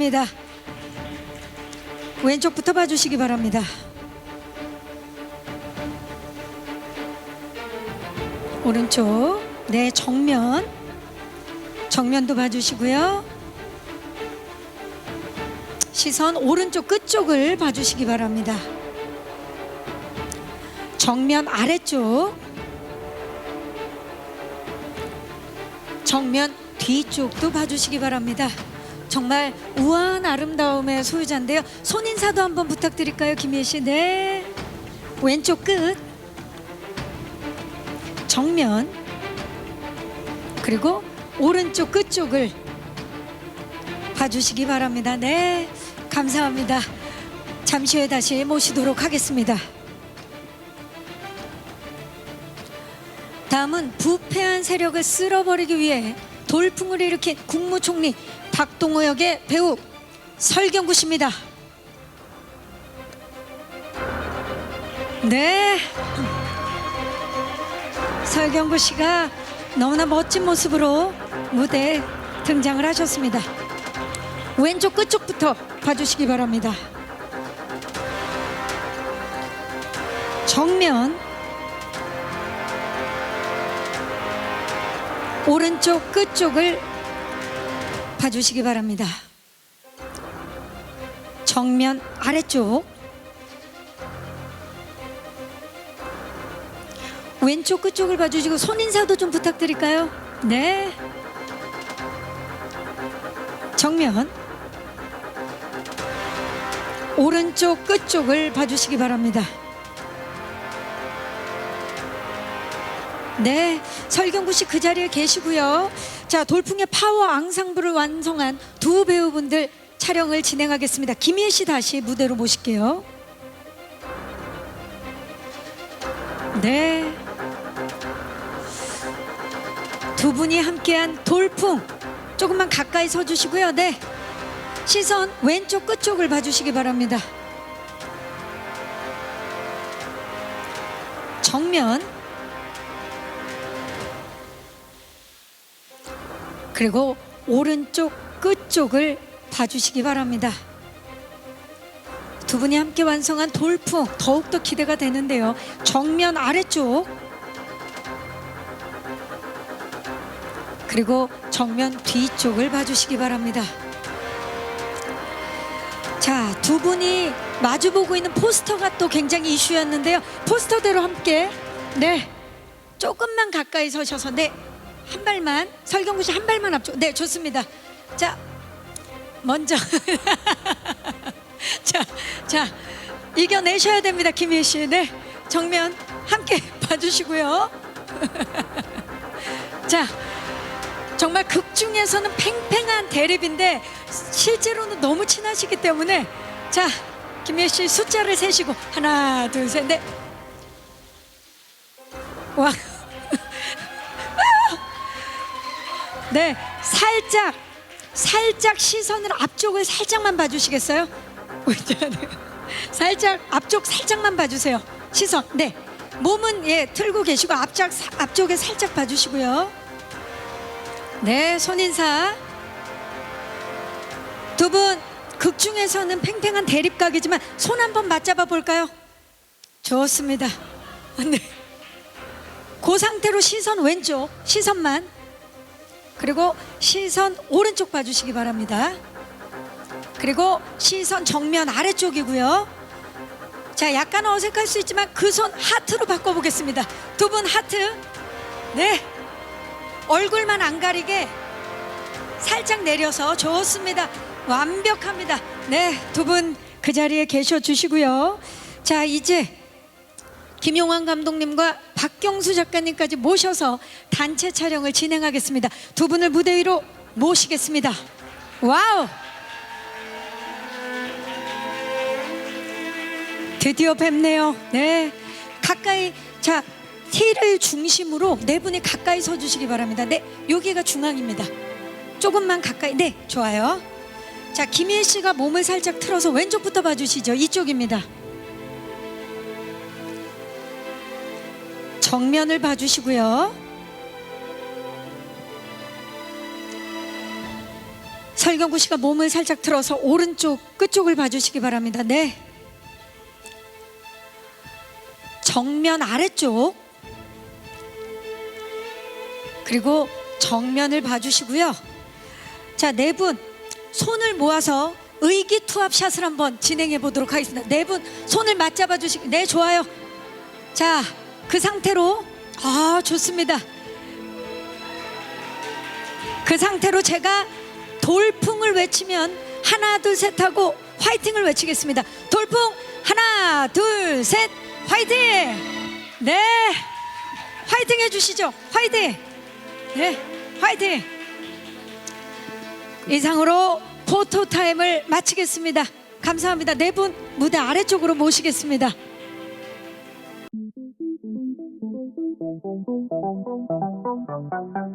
좋습니다. 왼쪽부터 봐주시기 바랍니다. 오른쪽, 네, 정면. 정면도 봐주시고요. 시선 오른쪽 끝쪽을 봐주시기 바랍니다. 정면 아래쪽. 정면 뒤쪽도 봐주시기 바랍니다. 정말 우아한 아름다움의 소유자인데요. 손 인사도 한번 부탁드릴까요, 김예 씨? 네. 왼쪽 끝. 정면. 그리고 오른쪽 끝쪽을 봐주시기 바랍니다. 네. 감사합니다. 잠시 후에 다시 모시도록 하겠습니다. 다음은 부패한 세력을 쓸어버리기 위해 돌풍을 일으킨 국무총리 박동호 역의 배우 설경구 씨입니다. 네. 설경구 씨가 너무나 멋진 모습으로 무대에 등장을 하셨습니다. 왼쪽 끝쪽부터 봐주시기 바랍니다. 정면 오른쪽 끝쪽을 봐주시기 바랍니다. 정면 아래쪽 왼쪽 끝쪽을 봐주시고 손 인사도 좀 부탁드릴까요? 네. 정면 오른쪽 끝쪽을 봐주시기 바랍니다. 네, 설경구 씨 그 자리에 계시고요. 자, 돌풍의 파워 앙상블을 완성한 두 배우분들 촬영을 진행하겠습니다. 김희애 씨 다시 무대로 모실게요. 네. 두 분이 함께한 돌풍 조금만 가까이 서 주시고요. 네. 시선 왼쪽 끝쪽을 봐주시기 바랍니다. 정면 그리고 오른쪽 끝쪽을 봐주시기 바랍니다. 두 분이 함께 완성한 돌풍 더욱더 기대가 되는데요. 정면 아래쪽 그리고 정면 뒤쪽을 봐주시기 바랍니다. 자, 두 분이 마주보고 있는 포스터가 또 굉장히 이슈였는데요. 포스터대로 함께 네 조금만 가까이 서셔서 네 한 발만 설경구 씨 한 발만 앞쪽 네 좋습니다. 자 먼저 자, 자 이겨내셔야 됩니다, 김희 씨. 네 정면 함께 봐주시고요. 자. 정말 극 중에서는 팽팽한 대립인데 실제로는 너무 친하시기 때문에 자 김예 씨 숫자를 세시고 하나 둘 셋 넷. 와. 네 살짝 살짝 시선을 앞쪽을 살짝만 봐주시겠어요? 살짝 앞쪽 살짝만 봐주세요. 시선 네 몸은 예 틀고 계시고 앞쪽 앞쪽에 살짝 봐주시고요. 네, 손 인사. 두 분, 극 중에서는 팽팽한 대립각이지만 손 한번 맞잡아 볼까요? 좋습니다. 네. 그 상태로 시선 왼쪽, 시선만. 그리고 시선 오른쪽 봐주시기 바랍니다. 그리고 시선 정면 아래쪽이고요. 자, 약간 어색할 수 있지만 그 손 하트로 바꿔보겠습니다. 두 분 하트. 네. 얼굴만 안 가리게 살짝 내려서 좋습니다. 완벽합니다. 네, 두 분 그 자리에 계셔 주시고요. 자, 이제 김용환 감독님과 박경수 작가님까지 모셔서 단체 촬영을 진행하겠습니다. 두 분을 무대 위로 모시겠습니다. 와우! 드디어 뵙네요. 네. 가까이 자 티를 중심으로 네 분이 가까이 서 주시기 바랍니다. 네, 여기가 중앙입니다. 조금만 가까이. 네, 좋아요. 자, 김희애 씨가 몸을 살짝 틀어서 왼쪽부터 봐주시죠. 이쪽입니다. 정면을 봐주시고요. 설경구 씨가 몸을 살짝 틀어서 오른쪽 끝쪽을 봐주시기 바랍니다. 네. 정면 아래쪽 그리고 정면을 봐주시고요. 자, 네 분 손을 모아서 의기투합 샷을 한번 진행해 보도록 하겠습니다. 네 분 손을 맞잡아 주시기. 네, 좋아요. 자, 그 상태로 아, 좋습니다. 그 상태로 제가 돌풍을 외치면 하나 둘 셋 하고 화이팅을 외치겠습니다. 돌풍 하나 둘 셋 화이팅! 네, 화이팅 해주시죠. 화이팅! 네, 화이팅! 이상으로 포토 타임을 마치겠습니다. 감사합니다. 네 분 무대 아래쪽으로 모시겠습니다. Thank you.